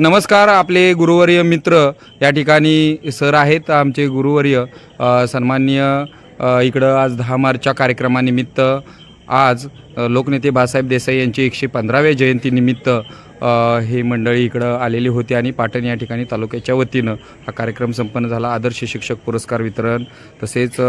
नमस्कार आपले गुरुवर्य मित्र या ठिकाणी सर आहेत आमचे गुरुवर्य. अ, सन्माननीय इकडं आज दहा मार्चच्या कार्यक्रमानिमित्त आज लोकनेते बाळासाहेब देसाई यांची एकशे पंधराव्या जयंतीनिमित्त हे मंडळी इकडं आलेली होती आणि पाटण या ठिकाणी तालुक्याच्या वतीनं हा कार्यक्रम संपन्न झाला. आदर्श शिक्षक पुरस्कार वितरण तसेच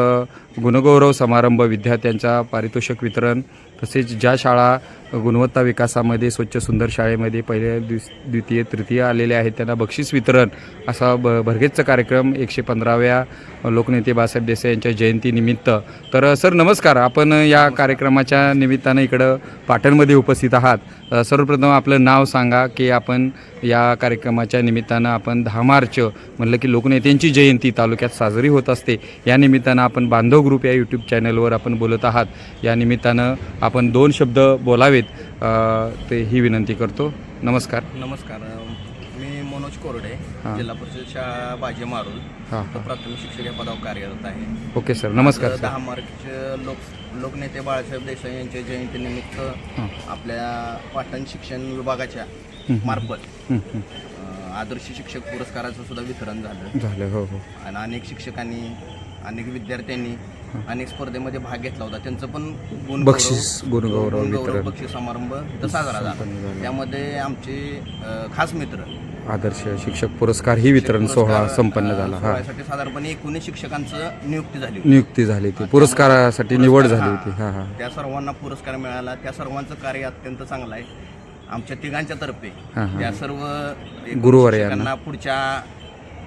गुणगौरव समारंभ विद्यार्थ्यांचा पारितोषिक वितरण तसेच ज्या शाळा गुणवत्ता विकासामध्ये स्वच्छ सुंदर शाळेमध्ये पहिल्या दिवस द्वितीय तृतीय आलेले आहेत त्यांना बक्षीस वितरण असा ब भरगेचचा कार्यक्रम एकशे पंधराव्या लोकनेते बाळासाहेब देसाई यांच्या जयंतीनिमित्त. तर सर नमस्कार. आपण या कार्यक्रमाच्या निमित्तानं इकडं पाटणमध्ये उपस्थित आहात. सर्वप्रथम आपलं नाव सांग. सांगा की आपण या कार्यक्रमाच्या निमित्तानं आपण दहा मार्च म्हणलं की लोकनेत्यांची जयंती तालुक्यात साजरी होत असते. या निमित्तानं आपण बांधव ग्रुप या यूट्यूब चॅनलवर आपण बोलत आहात. या निमित्तानं आपण दोन शब्द बोलावेत. ते ही विनंती करतो. नमस्कार. नमस्कार. कोरडे हां. जिल्हा परिषद शाळा बाजे मारुल हां तर प्राथमिक शिक्षक या पदावर कार्यरत आहे. Okay sir. नमस्कार सर. दहा मार्च लोक लोकनेते बाळासाहेब देसाई यांच्या जयंतीनिमित्त आपल्या पाटण शिक्षण विभागाच्या मार्फत हं, हं. अ, आदर्श शिक्षक पुरस्काराचं सुद्धा वितरण झालं. झालं हो हो. आणि अनेक शिक्षकांनी अनेक विद्यार्थ्यांनी अनेक स्पर्धेमध्ये भाग घेतला होता. त्यांचं पण गुण बक्षीस, गुणगौरव वितरण. बक्षीस समारंभ इथं साजरा संपन्न झाला. झाला. त्यामध्ये आमचे अ, खास मित्र आदर्श शिक्षक पुरस्कार ही वितरण सोहळा संपन्न झाला हा. सोहळ्यासाठी साधारणपणे एकोणीस शिक्षकांचं नियुक्ती झाली होती. नियुक्ती झाली ती पुरस्कारासाठी निवड झाली. होती. हां हां. त्या सर्वांना पुरस्कार मिळाला. त्या सर्वांचं कार्य अत्यंत चांगलं आहे. आमच्या तिघांच्या तर्फे हा, हा. त्या सर्व गुरुवर्यांना. शिक्षकांना पुढच्या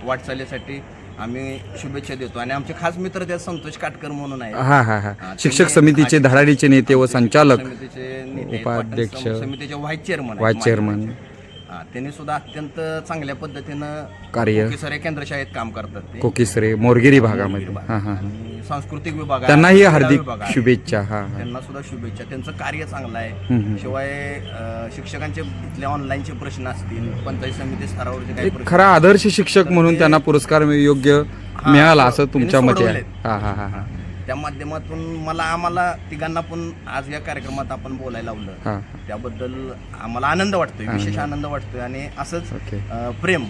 वाटचालीसाठी आम्ही शुभेच्छा देतो. आणि आमचे खास मित्र त्यात संतोष काटकर म्हणून आहे हां हां हां. शिक्षक समितीचे धडाडीचे नेते व संचालक समितीचे नेते उपाध्यक्ष, पाटण समितीचे व्हाईस चेअरमन व्हाईस चेअरमन. त्यांनी सुद्धा अत्यंत चांगल्या पद्धतीनं कार्य. कोकीसरे केंद्र शाळेत काम करतात ते. कोकिसरे मोरगिरी भागामध्ये. हां हां हां. आणि सांस्कृतिक विभाग आहे, त्यांनाही क्रीडा हार्दिक विभाग आहे. शुभेच्छा. हां हां. त्यांना सुद्धा शुभेच्छा. त्यांचं कार्य चांगलं आहे. शिवाय अ, शिक्षकांचे इथले ऑनलाईनचे प्रश्न असतील पंचायत समिती स्तरावरचे काही एक प्रश्न खरा आदर्श शिक्षक म्हणून त्यांना पुरस्कार योग्य मिळाला असं तुमच्या मते आहे. हां हां हां हां. त्या माध्यमातून मला आम्हाला तिघांना पण आज या कार्यक्रमात आपण बोलायला लावलं. त्याबद्दल आम्हाला आनंद वाटतोय विशेष आनंद वाटतोय आणि असंच प्रेम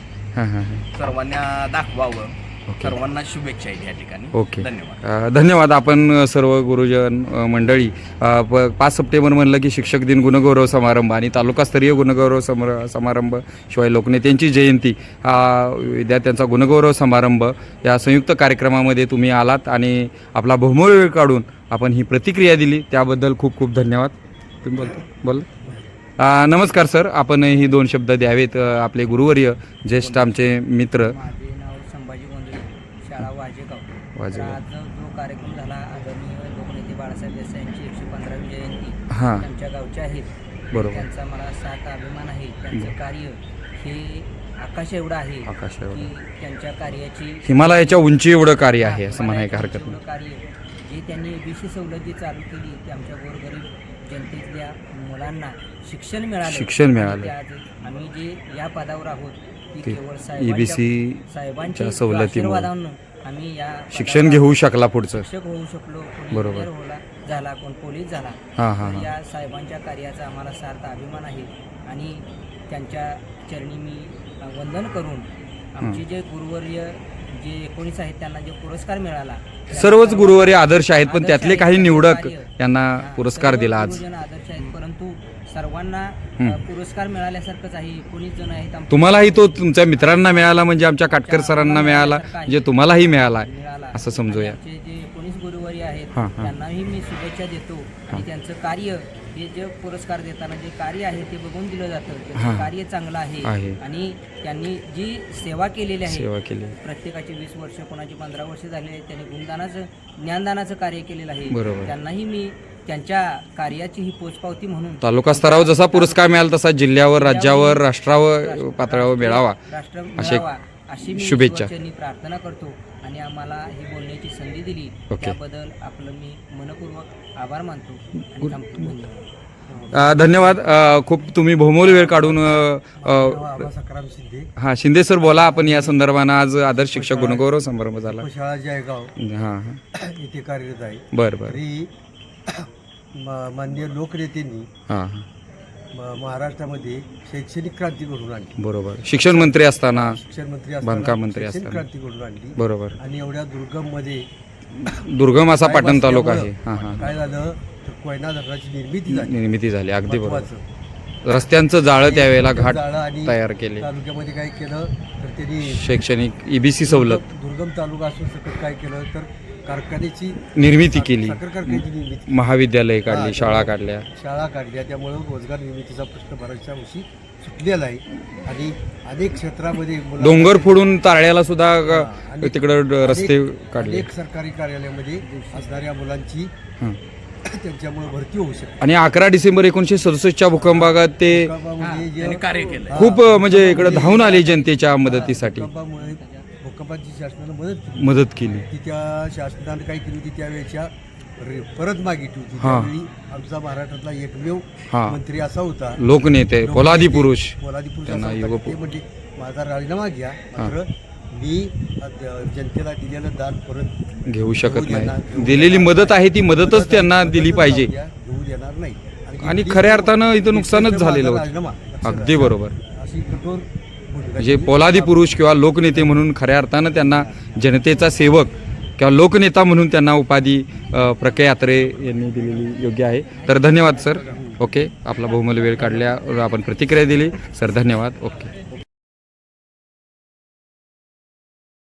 सर्वांना दाखवावं. सर्वांना शुभेच्छा आहेत या ठिकाणी. ओके. धन्यवाद. अ, धन्यवाद आपण सर्व गुरुजन अ, मंडळी. अ, प- पाच सप्टेंबर म्हणलं की शिक्षक दिन गुणगौरव समारंभ आणि तालुकास्तरीय गुणगौरव समर समारंभ शिवाय लोकनेत्यांची जयंती. हा विद्यार्थ्यांचा गुणगौरव समारंभ या संयुक्त कार्यक्रमामध्ये तुम्ही आलात आणि आपला बहुमोल वेळ काढून आपण ही प्रतिक्रिया दिली. त्याबद्दल खूप खूप धन्यवाद. तुम्ही बोलतो? बोल. नमस्कार सर. आपण ही दोन शब्द द्यावेत अ, आपले गुरुवर्य ज्येष्ठ आमचे मित्र माझे नाव संभाजी गोंधळे शाळा वाजेगाव. तर वाजेगाव. आज जो कार्यक्रम झाला आदरणीय लोकनेते बाळासाहेब देसाई यांची एकशे पंधरावी जयंती. हां. त्यांच्या गावच्या आहेत बरोबर. त्यांचा मला सात अभिमान आहे. त्यांचं कार्य हे आकाश एवढं आहे आकाश एवढं. की त्यांच्या कार्याची हिमालयाच्या उंची एवढं कार्य आहे असं म्हणायला हरकत नाही. कार्य जे त्यांनी एबीसी सवलत चालू केली ते आमच्या गोरगरीब जनतेतल्या मुलांना शिक्षण मिळालं. शिक्षण मिळालं. आणि आज आम्ही जे या पदावर आहोत ती ते केवळ साहेबांच्या साहेबांच्या च्या सवलतीमुळे. आशीर्वादानं आम्ही या शिक्षण घेऊ शकला पुढचं. शिक्षक होऊ शकलो कोणी बरोबर. engineer होला झाला कोण पोलीस झाला हां हां तर हां. या साहेबांच्या कार्याचा आम्हाला सार्थ अभिमान आहे. आणि त्यांच्या चरणी मी अ, वंदन करून आमचे जे गुरुवर्य जे एकोणीस आहेत त्यांना जे पुरस्कार मिळाला. सर्वच सर्व- गुरुवारी आदर्श आहेत पण त्यातले काही निवडक. यांना पुरस्कार दिला आज. गुरुजन आदर्श आहेत परंतु सर्वांना पुरस्कार मिळाल्यासारखंच आहे एकोणीस जण आहेत. तुम्हालाही तो तुमच्या मित्रांना मिळाला म्हणजे आमच्या काटकर सरांना मिळाला म्हणजे तुम्हालाही मिळाला असं समजूया. जे एकोणीस गुरुवारी आहेत. त्यांनाही मी शुभेच्छा देतो आणि त्यांचं कार्य हे जे पुरस्कार देताना जे कार्य आहे ते बघून दिलं जातं. त्यांचं कार्य चांगलं आहे. आणि त्यांनी जी सेवा केलेली आहे प्रत्येकाची वीस वर्ष कोणाची पंधरा वर्ष झाले त्यांनी गुणदानाचं ज्ञानदानाचं कार्य केलेलं आहे. त्यांनाही मी त्यांच्या कार्याची ही पोचपावती म्हणून तालुका स्तरावर जसा पुरस्कार मिळाला तसा जिल्ह्यावर राज्यावर राष्ट्रावर पातळीवर मिळावा. राष्ट्र असे मिळावा. अशी मी शुभेच्छा. ईश्वरचरणी प्रार्थना करतो आणि आम्हाला ही बोलण्याची संधी दिली. ओके. त्याबद्दल आपलं मी मनपूर्वक आभार मानतो आणि थांबतो धन्यवाद. अ, धन्यवाद. अ, खूप तुम्ही बहुमोल वेळ काढून अ, अ, सकाराम शिंदे. हा शिंदे सर बोला आपण या संदर्भानं. आज आदर्श शिक्षक गुणगौरव समारंभ झाला. शाळा जयगाव हां हां. येथे कार्यरत आहे. बरं बरं. तरी माननीय लोकनेत्यांनी महाराष्ट्रामध्ये शैक्षणिक क्रांती घडून आणली. बरोबर. शिक्षण मंत्री असताना शिक्षण मंत्री बांधकाम मंत्री असताना. क्रांती घडून आणली. बरोबर. आणि एवढ्या दुर्गममध्ये दुर्गम असा पाटण तालुका आहे. हां हां. काय झालं? तर कोयना धरणाची निर्मिती झाली. निर्मिती झाली अगदी बरोबर. रस्त्यांचं जाळं त्यावेळेला घाट तयार केले. तालुक्यामध्ये काय केलं? तर त्यांनी शैक्षणिक ईबीसी सवलत. दुर्गम तालुका असून सकट काय केलं? तर कारखान्याची निर्मिती केली. साखर कारखान्याची निर्मिती महाविद्यालय काढली शाळा काढल्या. शाळा काढल्या. त्यामुळं रोजगार निर्मितीचा प्रश्न बऱ्याचशा वर्षी सुटलेला आहे. आणि अनेक क्षेत्रामध्ये मुलांना- डोंगर फोडून तारळ्याला सुद्धा आणि तिकडं रस्ते अनेक- काढले. अनेक सरकारी कार्यालयामध्ये असणाऱ्या मुलांची हं. त्यांच्यामुळे भरती होऊ शकते. आणि अकरा डिसेंबर एकोणीशे सदुसष्टच्या भूकंपात ते भूकंपामध्ये जे- त्यांनी कार्य केलं हा, खूप म्हणजे इकडं धावून आले जनतेच्या मदतीसाठी. भूकंपामुळे भूकंपाची शासनानं मदत केली. मदत केली. ती त्या शासनानं काय केली होती? त्यावेळेच्या रे- परत मागितली होती. हा. त्यावेळी आमचा महाराष्ट्रातला एकमेव हा. मंत्री असा होता. लोकनेते पोलादी पुरुष. पोलादी पुरुष त्यांना असा होता. युग- की ते म्हणजे माझा राजीनामा घ्या. मात्र मी अ, द- जनतेला दिलेलं दान परत घेऊ शकत नाही. दिलेली मदत आहे ती मदतच त्यांना दिली पाहिजे. घेऊ देणार नाही. आणि खऱ्या अर्थानं इथं नुकसानच झालेलं राजीनामा, होतं. अगदी. बरोबर. अशी कठोर म्हणजे पोलादी पुरुष किंवा लोकनेते म्हणून खऱ्या अर्थानं त्यांना जनतेचा सेवक किंवा लोकनेता म्हणून त्यांना उपाधी प्रके यात्रे यांनी दिलेली योग्य आहे. तर धन्यवाद सर. ओके. आपला बहुमल वेळ काढल्या आपण प्रतिक्रिया दिली. सर धन्यवाद. ओके.